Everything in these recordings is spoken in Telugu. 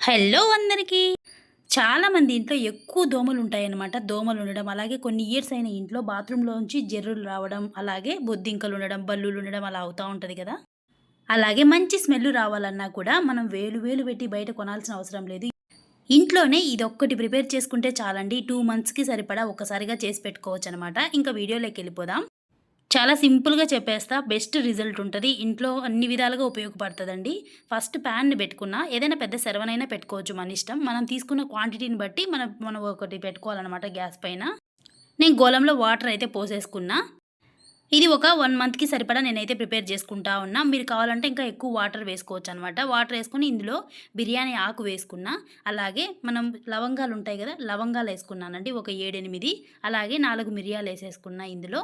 హలో అందరికీ. చాలామంది ఇంట్లో ఎక్కువ దోమలు ఉంటాయన్నమాట దోమలు ఉండడం అలాగే కొన్ని ఇయర్స్ అయిన ఇంట్లో బాత్రూంలోంచి జెర్రులు రావడం అలాగే బొద్దింకలు ఉండడం బల్లులు ఉండడం అలా అవుతూ ఉంటుంది కదా. అలాగే మంచి స్మెల్ రావాలన్నా కూడా మనం వేలు వేలు పెట్టి బయట కొనాల్సిన అవసరం లేదు. ఇంట్లోనే ఇది ఒక్కటి ప్రిపేర్ చేసుకుంటే చాలండి. టూ మంత్స్కి సరిపడా ఒక్కసారిగా చేసి పెట్టుకోవచ్చు అనమాట ఇంకా వీడియోలోకి వెళ్ళిపోదాం. చాలా సింపుల్గా చెప్పేస్తా. బెస్ట్ రిజల్ట్ ఉంటుంది. ఇంట్లో అన్ని విధాలుగా ఉపయోగపడుతుందండి. ఫస్ట్ ప్యాన్ని పెట్టుకున్న ఏదైనా పెద్ద సెరవనైనా పెట్టుకోవచ్చు మన ఇష్టం. మనం తీసుకున్న క్వాంటిటీని బట్టి మనం మనం ఒకటి పెట్టుకోవాలన్నమాట గ్యాస్ పైన. నేను గోళంలో వాటర్ అయితే పోసేసుకున్నా. ఇది ఒక వన్ మంత్కి సరిపడా నేనైతే ప్రిపేర్ చేసుకుంటా ఉన్నా. మీరు కావాలంటే ఇంకా ఎక్కువ వాటర్ వేసుకోవచ్చు అనమాట వాటర్ వేసుకుని ఇందులో బిర్యానీ ఆకు వేసుకున్నా. అలాగే మనం లవంగాలు ఉంటాయి కదా లవంగాలు వేసుకున్నానండి. ఒక ఏడెనిమిది. అలాగే నాలుగు మిరియాలు వేసేసుకున్నా ఇందులో.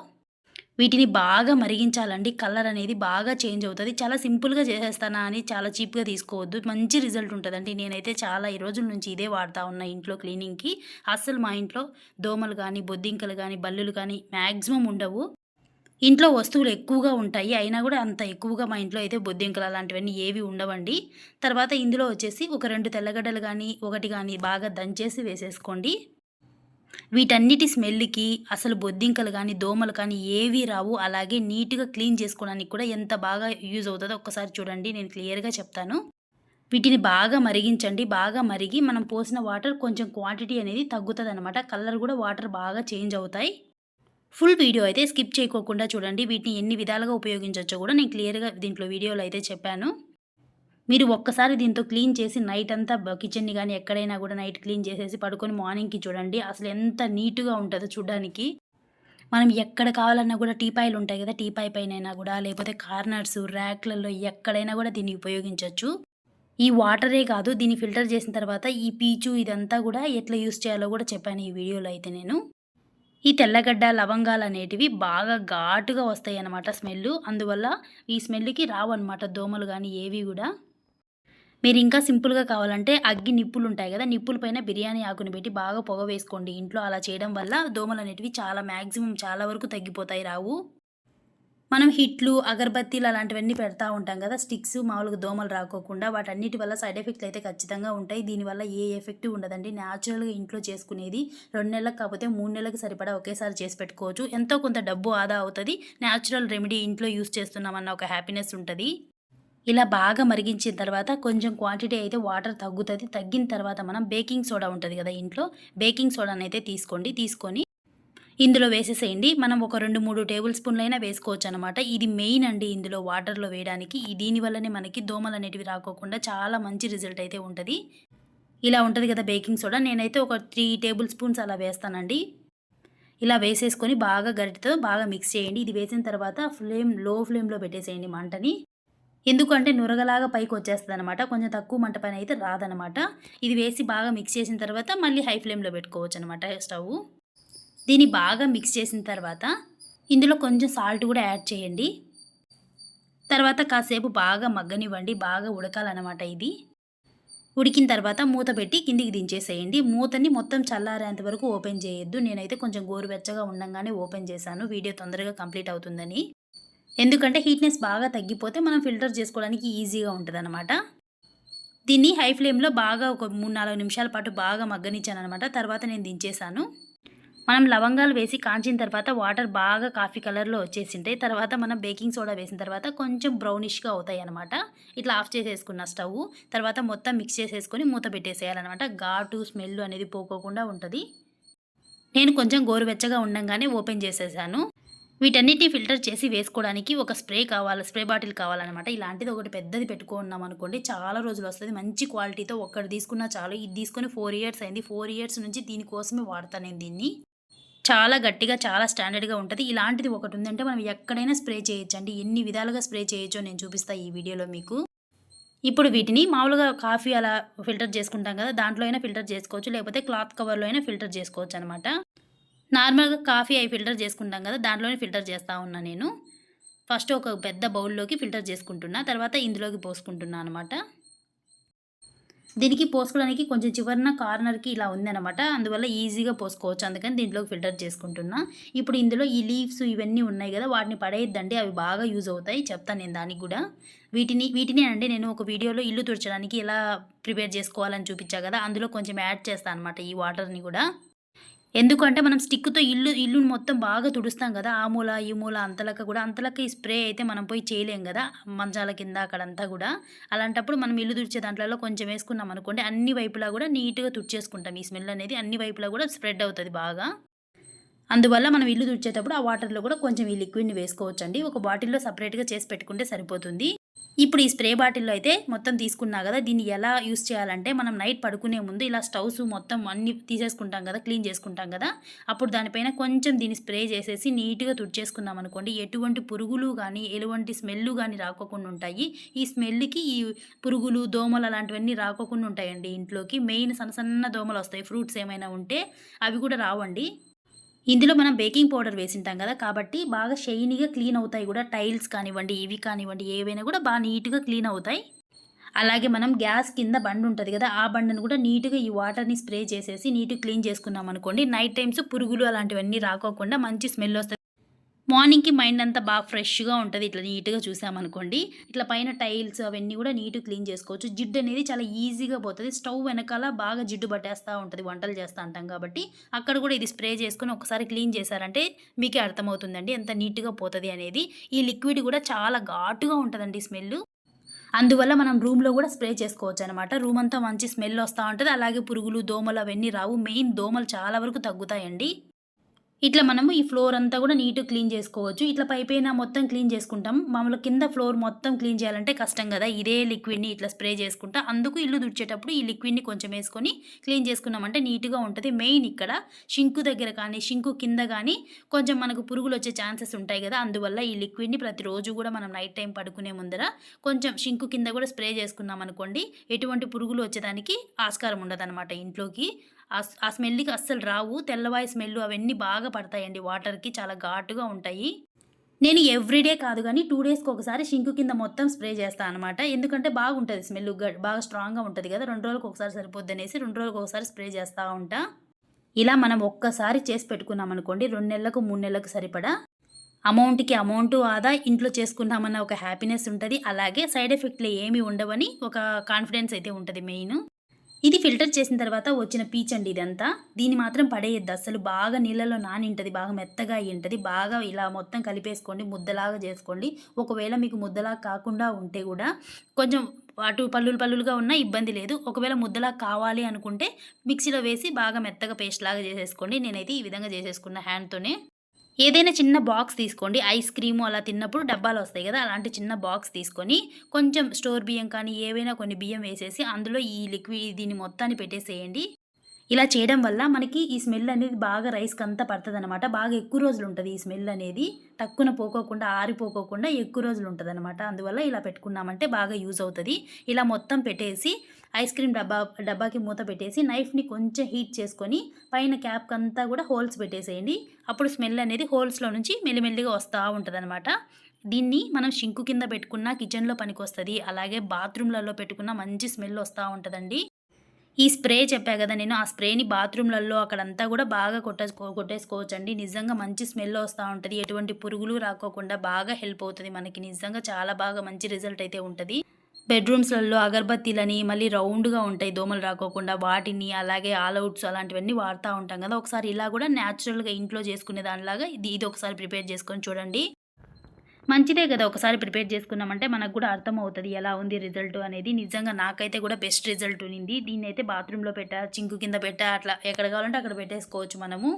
వీటిని బాగా మరిగించాలండి. కలర్ అనేది బాగా చేంజ్ అవుతుంది. చాలా సింపుల్గా చేసేస్తానా అని చాలా చీప్గా తీసుకోవద్దు. మంచి రిజల్ట్ ఉంటుందండి. నేనైతే చాలా ఈ రోజుల నుంచి ఇదే వాడుతూ ఉన్నా ఇంట్లో క్లీనింగ్కి. అస్సలు మా ఇంట్లో దోమలు కానీ బొద్దింకలు కానీ బల్లులు కానీ మ్యాక్సిమం ఉండవు. ఇంట్లో వస్తువులు ఎక్కువగా ఉంటాయి. అయినా కూడా అంత ఎక్కువగా మా ఇంట్లో అయితే బొద్దింకలు అలాంటివన్నీ ఏవి ఉండవండి. తర్వాత ఇందులో వచ్చేసి ఒక రెండు తెల్లగడ్డలు కానీ ఒకటి కానీ బాగా దంచేసి వేసేసుకోండి. వీటన్నిటి స్మెల్కి అసలు బొద్దింకలు కానీ దోమలు కానీ ఏవి రావు. అలాగే నీట్గా క్లీన్ చేసుకోవడానికి కూడా ఎంత బాగా యూజ్ అవుతుందో ఒక్కసారి చూడండి నేను క్లియర్గా చెప్తాను. వీటిని బాగా మరిగించండి. బాగా మరిగి మనం పోసిన వాటర్ కొంచెం క్వాంటిటీ అనేది తగ్గుతుంది అనమాట కలర్ కూడా వాటర్ బాగా చేంజ్ అవుతాయి. ఫుల్ వీడియో అయితే స్కిప్ చేయకోకుండా చూడండి. వీటిని ఎన్ని విధాలుగా ఉపయోగించవచ్చో కూడా నేను క్లియర్గా దీంట్లో వీడియోలో అయితే చెప్పాను. మీరు ఒక్కసారి దీంతో క్లీన్ చేసి నైట్ అంతా కిచెన్ని కానీ ఎక్కడైనా కూడా నైట్ క్లీన్ చేసేసి పడుకొని మార్నింగ్కి చూడండి. అసలు ఎంత నీట్గా ఉంటుందో చూడడానికి. మనం ఎక్కడ కావాలన్నా కూడా టీపాయిలు ఉంటాయి కదా టీపాయ్ పైన కూడా లేకపోతే కార్నర్స్ ర్యాక్లలో ఎక్కడైనా కూడా దీన్ని ఉపయోగించవచ్చు ఈ వాటరే కాదు దీన్ని ఫిల్టర్ చేసిన తర్వాత ఈ పీచు ఇదంతా కూడా ఎట్లా యూస్ చేయాలో కూడా చెప్పాను ఈ వీడియోలో అయితే నేను. ఈ తెల్లగడ్డ లవంగాలు అనేటివి బాగా ఘాటుగా వస్తాయి అన్నమాట స్మెల్ అందువల్ల ఈ స్మెల్కి రావు అనమాట దోమలు కానీ ఏవి కూడా. మీరు ఇంకా సింపుల్గా కావాలంటే అగ్గి నిప్పులు ఉంటాయి కదా నిప్పుల పైన బిర్యానీ ఆకుని పెట్టి బాగా పొగ వేసుకోండి ఇంట్లో. అలా చేయడం వల్ల దోమలు అనేటివి చాలా మ్యాక్సిమం చాలా వరకు తగ్గిపోతాయి రావు. మనం హిట్లు అగరబత్తీలు అలాంటివన్నీ పెడతా ఉంటాం కదా స్టిక్స్ మామూలుగా దోమలు రాకోకుండా వాటన్నిటి వల్ల సైడ్ ఎఫెక్ట్లు అయితే ఖచ్చితంగా ఉంటాయి. దీనివల్ల ఏ ఎఫెక్ట్ ఉండదండి. న్యాచురల్గా ఇంట్లో చేసుకునేది రెండు నెలలకు కాకపోతే మూడు నెలలకు సరిపడా ఒకేసారి చేసి పెట్టుకోవచ్చు. ఎంతో కొంత డబ్బు ఆదా అవుతుంది. న్యాచురల్ రెమెడీ ఇంట్లో యూస్ చేస్తున్నామన్న ఒక హ్యాపీనెస్ ఉంటుంది. ఇలా బాగా మరిగించిన తర్వాత కొంచెం క్వాంటిటీ అయితే వాటర్ తగ్గుతుంది. తగ్గిన తర్వాత మనం బేకింగ్ సోడా ఉంటుంది కదా ఇంట్లో. బేకింగ్ సోడాని అయితే తీసుకోండి. తీసుకొని ఇందులో వేసేసేయండి. మనం ఒక రెండు మూడు టేబుల్ స్పూన్లైనా వేసుకోవచ్చు అనమాట ఇది మెయిన్ అండి ఇందులో వాటర్లో వేయడానికి. దీనివల్లనే మనకి దోమలు అనేటివి రాకోకుండా చాలా మంచి రిజల్ట్ అయితే ఉంటుంది. ఇలా ఉంటుంది కదా బేకింగ్ సోడా నేనైతే ఒక త్రీ టేబుల్ స్పూన్స్ అలా వేస్తానండి. ఇలా వేసేసుకొని బాగా గరిటతో బాగా మిక్స్ చేయండి. ఇది వేసిన తర్వాత ఫ్లేమ్లో ఫ్లేమ్లో పెట్టేసేయండి మంటని. ఎందుకంటే నురగలాగా పైకి వచ్చేస్తుంది అనమాట కొంచెం తక్కువ మంట పైన అయితే రాదనమాట ఇది వేసి బాగా మిక్స్ చేసిన తర్వాత మళ్ళీ హై ఫ్లేమ్లో పెట్టుకోవచ్చు అనమాట స్టవ్. దీన్ని బాగా మిక్స్ చేసిన తర్వాత ఇందులో కొంచెం సాల్ట్ కూడా యాడ్ చేయండి. తర్వాత కాసేపు బాగా మగ్గనివ్వండి. బాగా ఉడకాలన్నమాట ఇది. ఉడికిన తర్వాత మూత పెట్టి కిందికి దించేసేయండి. మూతని మొత్తం చల్లారేంత వరకు ఓపెన్ చేయొద్దు. నేనైతే కొంచెం గోరువెచ్చగా ఉండగానే ఓపెన్ చేశాను. వీడియో తొందరగా కంప్లీట్ అవుతుందని. ఎందుకంటే హీట్నెస్ బాగా తగ్గిపోతే మనం ఫిల్టర్ చేసుకోవడానికి ఈజీగా ఉంటుంది అనమాట దీన్ని హై ఫ్లేమ్లో బాగా ఒక మూడు నాలుగు నిమిషాల పాటు బాగా మగ్గనిచ్చాను అనమాట తర్వాత నేను దించేసాను. మనం లవంగాలు వేసి కాంచిన తర్వాత వాటర్ బాగా కాఫీ కలర్లో వచ్చేసింటాయి తర్వాత మనం బేకింగ్ సోడా వేసిన తర్వాత కొంచెం బ్రౌనిష్గా అవుతాయి అనమాట ఇట్లా ఆఫ్ చేసేసుకున్న స్టవ్ తర్వాత మొత్తం మిక్స్ చేసేసుకొని మూత పెట్టేసేయాలన్నమాట. ఘాటు స్మెల్ అనేది పోకోకుండా ఉంటుంది. నేను కొంచెం గోరువెచ్చగా ఉండంగానే ఓపెన్ చేసేసాను. వీటన్నిటిని ఫిల్టర్ చేసి వేసుకోవడానికి ఒక స్ప్రే కావాలి స్ప్రే బాటిల్ కావాలన్నమాట. ఇలాంటిది ఒకటి పెద్దది పెట్టుకున్నాం అనుకోండి చాలా రోజులు వస్తుంది. మంచి క్వాలిటీతో ఒక్కటి తీసుకున్నా చాలు. ఇది తీసుకొని ఫోర్ ఇయర్స్ అయింది. ఫోర్ ఇయర్స్ నుంచి దీనికోసమే వాడతాను నేను దీన్ని. చాలా గట్టిగా చాలా స్టాండర్డ్గా ఉంటుంది. ఇలాంటిది ఒకటి ఉందంటే మనం ఎక్కడైనా స్ప్రే చేయొచ్చండి. ఎన్ని విధాలుగా స్ప్రే చేయొచ్చో నేను చూపిస్తాను ఈ వీడియోలో మీకు. ఇప్పుడు వీటిని మామూలుగా కాఫీ అలా ఫిల్టర్ చేసుకుంటాం కదా దాంట్లో అయినా ఫిల్టర్ చేసుకోవచ్చు. లేకపోతే క్లాత్ కవర్లో అయినా ఫిల్టర్ చేసుకోవచ్చు అనమాట నార్మల్గా కాఫీ అవి ఫిల్టర్ చేసుకుంటాం కదా దాంట్లోనే ఫిల్టర్ చేస్తూ ఉన్నా నేను. ఫస్ట్ ఒక పెద్ద బౌల్లోకి ఫిల్టర్ చేసుకుంటున్నా తర్వాత ఇందులోకి పోసుకుంటున్నా అనమాట దీనికి పోసుకోవడానికి కొంచెం చివరన కార్నర్కి ఇలా ఉందన్నమాట అందువల్ల ఈజీగా పోసుకోవచ్చు అందుకని దీంట్లోకి ఫిల్టర్ చేసుకుంటున్నా. ఇప్పుడు ఇందులో ఈ లీవ్స్ ఇవన్నీ ఉన్నాయి కదా వాటిని పడేయద్దండి అవి బాగా యూజ్ అవుతాయి చెప్తాను నేను దానికి కూడా. వీటిని వీటిని అండి నేను ఒక వీడియోలో ఇల్లు తుడచడానికి ఎలా ప్రిపేర్ చేసుకోవాలని చూపించా కదా అందులో కొంచెం యాడ్ చేస్తాను అనమాట ఈ వాటర్ని కూడా. ఎందుకంటే మనం స్టిక్తో ఇల్లు ఇల్లును మొత్తం బాగా తుడుస్తాం కదా ఆ మూల ఈ మూల అంతలక కూడా. అంతలక ఈ స్ప్రే అయితే మనం పోయి చేయలేం కదా మంచాల కింద అక్కడంతా కూడా. అలాంటప్పుడు మనం ఇల్లు తుడిచే దాంట్లో కొంచెం వేసుకున్నాం అనుకోండి అన్ని వైపులా కూడా నీట్గా తుడిచేసుకుంటాం. ఈ స్మెల్ అనేది అన్ని వైపులా కూడా స్ప్రెడ్ అవుతుంది బాగా. అందువల్ల మనం ఇల్లు తుడిచేటప్పుడు ఆ వాటర్లో కూడా కొంచెం ఈ లిక్విడ్ని వేసుకోవచ్చండి. ఒక బాటిల్లో సపరేట్గా చేసి పెట్టుకుంటే సరిపోతుంది. ఇప్పుడు ఈ స్ప్రే బాటిల్లో అయితే మొత్తం తీసుకున్నా కదా దీన్ని ఎలా యూస్ చేయాలంటే మనం నైట్ పడుకునే ముందు ఇలా స్టవ్స్ మొత్తం అన్ని తీసేసుకుంటాం కదా క్లీన్ చేసుకుంటాం కదా అప్పుడు దానిపైన కొంచెం దీన్ని స్ప్రే చేసేసి నీట్గా తుడిచేసుకున్నాం అనుకోండి ఎటువంటి పురుగులు కానీ ఎటువంటి స్మెల్ కానీ రాకోకుండా ఉంటాయి. ఈ స్మెల్కి ఈ పురుగులు దోమలు అలాంటివన్నీ రాకోకుండా ఉంటాయండి ఇంట్లోకి. మెయిన్ సన్న సన్న దోమలు వస్తాయి ఫ్రూట్స్ ఏమైనా ఉంటే అవి కూడా రావండి. ఇందులో మనం బేకింగ్ పౌడర్ వేసింటాం కదా కాబట్టి బాగా షైనీగా క్లీన్ అవుతాయి కూడా. టైల్స్ కానివ్వండి ఇవి కానివ్వండి ఏవైనా కూడా బాగా నీట్గా క్లీన్ అవుతాయి. అలాగే మనం గ్యాస్ కింద బండి ఉంటుంది కదా ఆ బండిని కూడా నీట్గా ఈ వాటర్ని స్ప్రే చేసేసి నీట్గా క్లీన్ చేసుకున్నాం అనుకోండి నైట్ టైమ్స్ పురుగులు అలాంటివన్నీ రాకోకుండా మంచి స్మెల్ వస్తుంది. మార్నింగ్కి మైండ్ అంతా బాగా ఫ్రెష్గా ఉంటుంది. ఇట్లా నీట్గా చూసామనుకోండి. ఇట్లా పైన టైల్స్ అవన్నీ కూడా నీట్గా క్లీన్ చేసుకోవచ్చు. జిడ్డు అనేది చాలా ఈజీగా పోతుంది. స్టవ్ వెనకాల బాగా జిడ్డు పట్టేస్తూ ఉంటుంది. వంటలు చేస్తూ ఉంటాం కాబట్టి అక్కడ కూడా ఇది స్ప్రే చేసుకొని ఒకసారి క్లీన్ చేశారంటే మీకే అర్థమవుతుందండి ఎంత నీట్గా పోతుంది అనేది. ఈ లిక్విడ్ కూడా చాలా ఘాటుగా ఉంటుందండి స్మెల్ అందువల్ల మనం రూమ్లో కూడా స్ప్రే చేసుకోవచ్చు అనమాట రూమ్ అంతా మంచి స్మెల్ వస్తూ ఉంటుంది. అలాగే పురుగులు దోమలు అవన్నీ రావు. మెయిన్ దోమలు చాలా వరకు తగ్గుతాయండి. ఇట్లా మనము ఈ ఫ్లోర్ అంతా కూడా నీట్గా క్లీన్ చేసుకోవచ్చు. ఇట్లా పైపైన మొత్తం క్లీన్ చేసుకుంటాం. మామూలు కింద ఫ్లోర్ మొత్తం క్లీన్ చేయాలంటే కష్టం కదా. ఇదే లిక్విడ్ని ఇట్లా స్ప్రే చేసుకుంటా. అందుకు ఇల్లు దుడిచేటప్పుడు ఈ లిక్విడ్ని కొంచెం వేసుకొని క్లీన్ చేసుకున్నామంటే నీట్గా ఉంటుంది. మెయిన్ ఇక్కడ షింకు దగ్గర కానీ షింకు కింద కానీ కొంచెం మనకు పురుగులు వచ్చే ఛాన్సెస్ ఉంటాయి కదా. అందువల్ల ఈ లిక్విడ్ని ప్రతిరోజు కూడా మనం నైట్ టైం పడుకునే ముందర కొంచెం షింకు కింద కూడా స్ప్రే చేసుకున్నాం అనుకోండి ఎటువంటి పురుగులు వచ్చేదానికి ఆస్కారం ఉండదు ఇంట్లోకి. ఆ స్మెల్కి అస్సలు రావు. తెల్లవాయి స్మెల్ అవన్నీ బాగా పడతాయండి. వాటర్కి చాలా ఘాటుగా ఉంటాయి. నేను ఎవ్రీడే కాదు కానీ టూ డేస్కి ఒకసారి షింకు కింద మొత్తం స్ప్రే చేస్తాను అనమాట ఎందుకంటే బాగుంటుంది స్మెల్ బాగా స్ట్రాంగ్గా ఉంటుంది కదా. రెండు రోజులకు ఒకసారి సరిపోద్ది అనేసి రెండు రోజులకు ఒకసారి స్ప్రే చేస్తూ ఉంటా. ఇలా మనం ఒక్కసారి చేసి పెట్టుకున్నాం అనుకోండి రెండు నెలలకు మూడు నెలలకు సరిపడా అమౌంట్కి అమౌంట్ ఆదా ఇంట్లో చేసుకున్నామన్న ఒక హ్యాపీనెస్ ఉంటుంది. అలాగే సైడ్ ఎఫెక్ట్లు ఏమీ ఉండవని ఒక కాన్ఫిడెన్స్ అయితే ఉంటుంది మెయిన్. ఇది ఫిల్టర్ చేసిన తర్వాత వచ్చిన పీచ్ అండి ఇదంతా. దీన్ని మాత్రం పడేయద్దు. అసలు బాగా నీళ్ళలో నానింటది బాగా మెత్తగా అయి ఉంటుంది బాగా ఇలా మొత్తం కలిపేసుకోండి ముద్దలాగా చేసుకోండి. ఒకవేళ మీకు ముద్దలాగా కాకుండా ఉంటే కూడా కొంచెం అటు పల్లులు పల్లులుగా ఉన్నా ఇబ్బంది లేదు. ఒకవేళ ముద్దలా కావాలి అనుకుంటే మిక్సీలో వేసి బాగా మెత్తగా పేస్ట్ లాగా చేసేసుకోండి. నేనైతే ఈ విధంగా చేసేసుకున్న హ్యాండ్తోనే. ఏదైనా చిన్న బాక్స్ తీసుకోండి. ఐస్ క్రీము అలా తిన్నప్పుడు డబ్బాలు వస్తాయి కదా అలాంటి చిన్న బాక్స్ తీసుకొని కొంచెం స్టోర్ బియ్యం కానీ ఏవైనా కొన్ని బియ్యం వేసేసి అందులో ఈ లిక్విడ్ దీన్ని మొత్తాన్ని పెట్టేసేయండి. ఇలా చేయడం వల్ల మనకి ఈ స్మెల్ అనేది బాగా రైస్కి అంతా పడుతుంది అనమాట బాగా ఎక్కువ రోజులు ఉంటుంది ఈ స్మెల్ అనేది. తక్కువ పోకోకుండా ఆరిపోకోకుండా ఎక్కువ రోజులు ఉంటుంది అనమాట అందువల్ల ఇలా పెట్టుకున్నామంటే బాగా యూజ్ అవుతుంది. ఇలా మొత్తం పెట్టేసి ఐస్ క్రీమ్ డబ్బా డబ్బాకి మూత పెట్టేసి నైఫ్ని కొంచెం హీట్ చేసుకొని పైన క్యాప్కి అంతా కూడా హోల్స్ పెట్టేసేయండి. అప్పుడు స్మెల్ అనేది హోల్స్లో నుంచి మెల్లిమెల్లిగా వస్తూ ఉంటుంది అనమాట దీన్ని మనం షింకు కింద పెట్టుకున్న కిచెన్లో పనికి వస్తుంది అలాగే బాత్రూమ్లలో పెట్టుకున్న మంచి స్మెల్ వస్తూ ఉంటుందండి. ఈ స్ప్రే చెప్పా కదా నేను ఆ స్ప్రేని బాత్రూమ్లలో అక్కడంతా కూడా బాగా కొట్టేసుకో కొట్టేసుకోవచ్చండి. నిజంగా మంచి స్మెల్ వస్తూ ఉంటుంది. ఎటువంటి పురుగులు రాకోకుండా బాగా హెల్ప్ అవుతుంది మనకి. నిజంగా చాలా బాగా మంచి రిజల్ట్ అయితే ఉంటుంది. బెడ్రూమ్స్లలో అగరబత్తీలని మళ్ళీ రౌండ్గా ఉంటాయి దోమలు రాకోకుండా. వాటిని అలాగే ఆల్అవుట్స్ అలాంటివన్నీ వాడుతూ ఉంటాం కదా. ఒకసారి ఇలా కూడా న్యాచురల్గా ఇంట్లో చేసుకునే దానిలాగా ఇది ఇది ఒకసారి ప్రిపేర్ చేసుకొని చూడండి. మంచిదే కదా ఒకసారి ప్రిపేర్ చేసుకున్నామంటే మనకు కూడా అర్థమవుతుంది ఎలా ఉంది రిజల్ట్ అనేది. నిజంగా నాకైతే కూడా బెస్ట్ రిజల్ట్ ఉన్నింది దీన్ని అయితే బాత్రూంలో పెట్టా చింకు కింద పెట్టా అట్లా ఎక్కడ కావాలంటే అక్కడ పెట్టేసుకోవచ్చు మనము.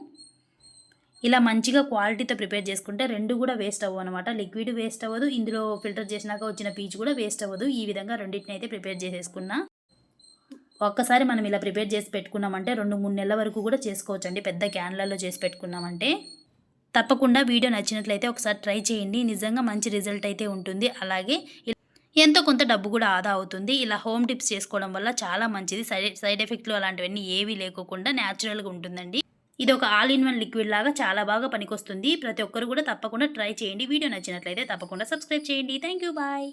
ఇలా మంచిగా క్వాలిటీతో ప్రిపేర్ చేసుకుంటే రెండు కూడా వేస్ట్ అవ్వవు అనమాట లిక్విడ్ వేస్ట్ అవ్వదు. ఇందులో ఫిల్టర్ చేసినాక వచ్చిన పీచ్ కూడా వేస్ట్ అవ్వదు. ఈ విధంగా రెండింటిని అయితే ప్రిపేర్ చేసేసుకున్నా. ఒక్కసారి మనం ఇలా ప్రిపేర్ చేసి పెట్టుకున్నామంటే రెండు మూడు నెలల వరకు కూడా చేసుకోవచ్చండి. పెద్ద క్యాన్లలో చేసి పెట్టుకున్నామంటే. తప్పకుండా వీడియో నచ్చినట్లయితే ఒకసారి ట్రై చేయండి. నిజంగా మంచి రిజల్ట్ అయితే ఉంటుంది. అలాగే ఎంతో కొంత డబ్బు కూడా ఆదా అవుతుంది. ఇలా హోమ్ టిప్స్ చేసుకోవడం వల్ల చాలా మంచిది. సైడ్ సైడ్ ఎఫెక్ట్లు అలాంటివన్నీ ఏవీ లేకోకుండా న్యాచురల్గా ఉంటుందండి. ఇది ఒక ఆల్ ఇన్ వన్ లిక్విడ్ లాగా చాలా బాగా పనికొస్తుంది. ప్రతి ఒక్కరు కూడా తప్పకుండా ట్రై చేయండి. వీడియో నచ్చినట్లయితే తప్పకుండా సబ్స్క్రైబ్ చేయండి. Thank you bye.